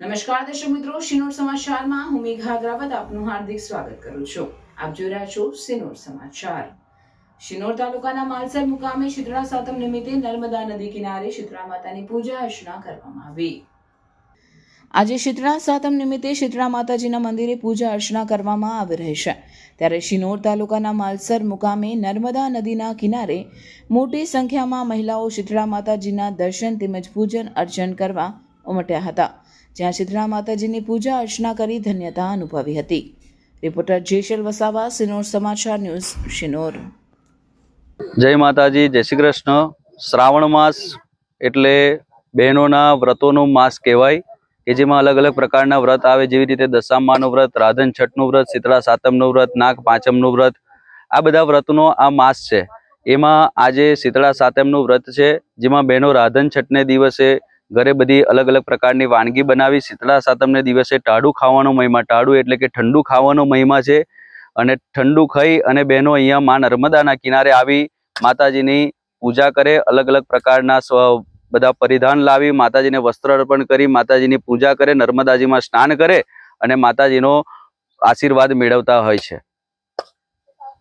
નમસ્કાર દર્શક મિત્રો, શિનોર સમાચારમાં હું મેઘા અગ્રાવત આપનું હાર્દિક સ્વાગત કરું છું. આપ જોઈ રહ્યા છો શિનોર સમાચાર. શિનોર તાલુકાના માલસર મુકામે શીતળા સાતમ નિમિત્તે નર્મદા નદી કિનારે શીતળા માતાની પૂજા અર્ચના કરવામાં આવી. આજે શીતળા સાતમ નિમિત્તે શીતળા માતાજીના મંદિરે પૂજા અર્ચના કરવામાં આવી રહી છે. ત્યારે શિનોર તાલુકાના માલસર મુકામે નર્મદા નદીના કિનારે મોટી સંખ્યામાં મહિલાઓ શીતળા માતાજીના દર્શન તેમજ પૂજન અર્ચન કરવા ઉમટ્યા હતા. જ્યાં શીતળા માતાજીની પૂજા અર્ચના કરી ધન્યતા અનુભવી હતી. રિપોર્ટર જેશલ વસાવા, શિનોર સમાચાર ન્યૂઝ, શિનોર. જય માતાજી, જય શ્રી કૃષ્ણ. શ્રાવણ માસ એટલે બહેનોના વ્રતોનો માસ કહેવાય. કે જેમાં અલગ અલગ પ્રકારના વ્રત આવે, જેવી રીતે દશામાનું વ્રત, રાધન છઠનું વ્રત, શીતળા સાતમનું વ્રત, નાગ પાંચમનું વ્રત, આ બધા વ્રતનો આ માસ છે. એમાં આજે શીતળા સાતમનું વ્રત છે, જેમાં બહેનો રાધન છઠને દિવસે ઘરે બધી અલગ અલગ પ્રકારની વાનગી બનાવી, શીતળા સાતમને દિવસે ટાળું ખાવાનો મહિમા ટાળું એટલે કે ઠંડુ ખાવાનો મહિમા છે. અને ઠંડુ ખાઈ અને બહેનો અહીંયા મા નર્મદાના કિનારે આવી માતાજીની પૂજા કરે, અલગ અલગ પ્રકારના બધા પરિધાન લાવી, માતાજીને વસ્ત્ર અર્પણ કરી, માતાજીની પૂજા કરે, નર્મદાજીમાં સ્નાન કરે અને માતાજીનો આશીર્વાદ મેળવતા હોય છે.